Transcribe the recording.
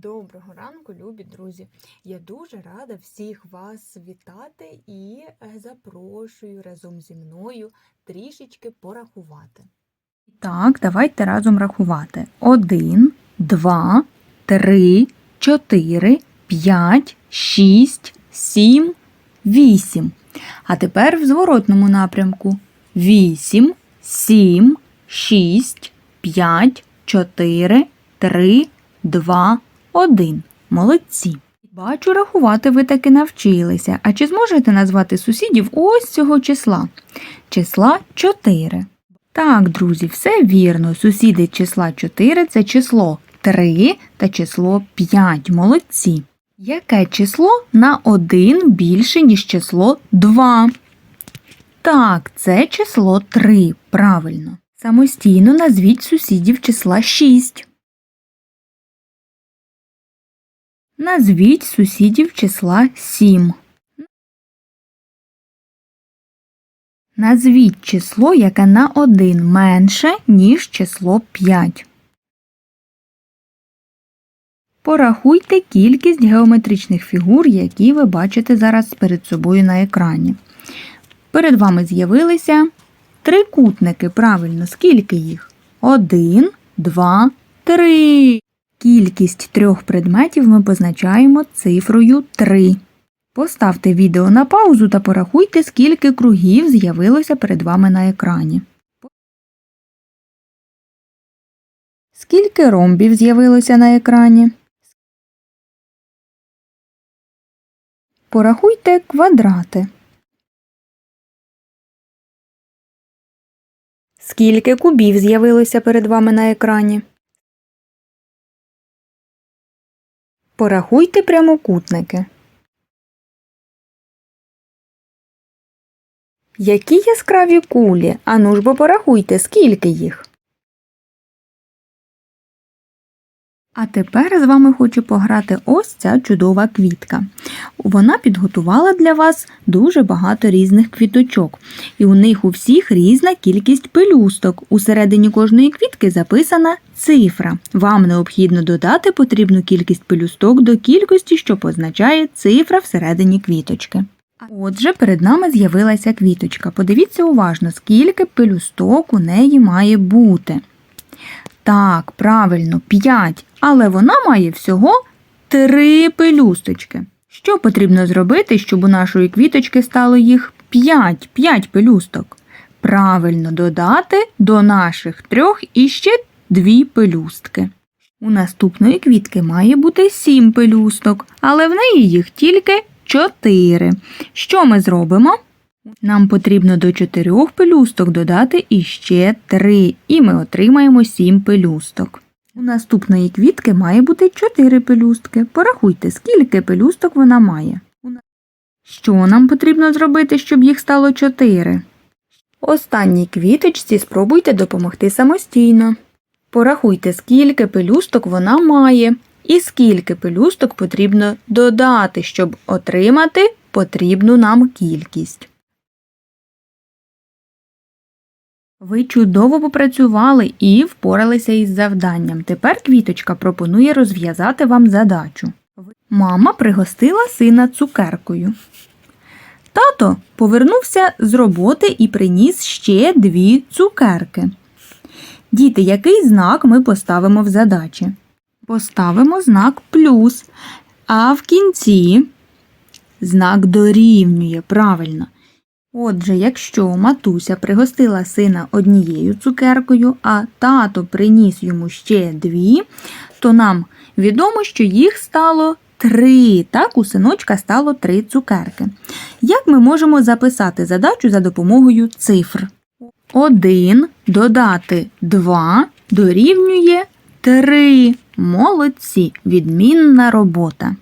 Доброго ранку, любі друзі! Я дуже рада всіх вас вітати і е, запрошую разом зі мною трішечки порахувати. Так, давайте разом рахувати. Один, два, три, чотири, п'ять, шість, сім, вісім. А тепер в зворотному напрямку. Вісім, сім, шість, п'ять, чотири, три, два, один. Молодці. Бачу, рахувати ви таки навчилися. А чи зможете назвати сусідів ось цього числа? Числа 4. Так, друзі, все вірно. Сусіди числа 4 це число 3 та число 5. Молодці. Яке число на 1 більше, ніж число 2? Так, це число 3. Правильно. Самостійно назвіть сусідів числа 6. Назвіть сусідів числа 7. Назвіть число, яке на 1 менше, ніж число 5. Порахуйте кількість геометричних фігур, які ви бачите зараз перед собою на екрані. Перед вами з'явилися трикутники. Правильно, скільки їх? 1, 2, 3. Кількість трьох предметів ми позначаємо цифрою 3. Поставте відео на паузу та порахуйте, скільки кругів з'явилося перед вами на екрані. Скільки ромбів з'явилося на екрані? Порахуйте квадрати. Скільки кубів з'явилося перед вами на екрані? Порахуйте прямокутники. Які яскраві кулі? Ану ж бо порахуйте, скільки їх. А тепер з вами хочу пограти ось ця чудова квітка. Вона підготувала для вас дуже багато різних квіточок, і у них у всіх різна кількість пелюсток. Усередині кожної квітки записана цифра. Вам необхідно додати потрібну кількість пелюсток до кількості, що позначає цифра всередині квіточки. Отже, перед нами з'явилася квіточка. Подивіться уважно, скільки пелюсток у неї має бути. Так, правильно, 5, але вона має всього 3 пелюсточки. Що потрібно зробити, щоб у нашої квіточки стало їх 5, 5 пелюсток? Правильно додати до наших трьох іще 2 пелюстки. У наступної квітки має бути 7 пелюсток, але в неї їх тільки 4. Що ми зробимо? Нам потрібно до 4 пелюсток додати іще 3, і ми отримаємо 7 пелюсток. У наступної квітки має бути 4 пелюстки. Порахуйте, скільки пелюсток вона має. Що нам потрібно зробити, щоб їх стало 4? Останній квіточці спробуйте допомогти самостійно. Порахуйте, скільки пелюсток вона має, і скільки пелюсток потрібно додати, щоб отримати потрібну нам кількість. Ви чудово попрацювали і впоралися із завданням. Тепер квіточка пропонує розв'язати вам задачу. Мама пригостила сина цукеркою. Тато повернувся з роботи і приніс ще дві цукерки. Діти, який знак ми поставимо в задачі? Поставимо знак плюс, а в кінці знак дорівнює правильно. Отже, якщо матуся пригостила сина однією цукеркою, а тато приніс йому ще дві, то нам відомо, що їх стало три. Так, у синочка стало три цукерки. Як ми можемо записати задачу за допомогою цифр? 1 додати 2 дорівнює 3. Молодці, відмінна робота.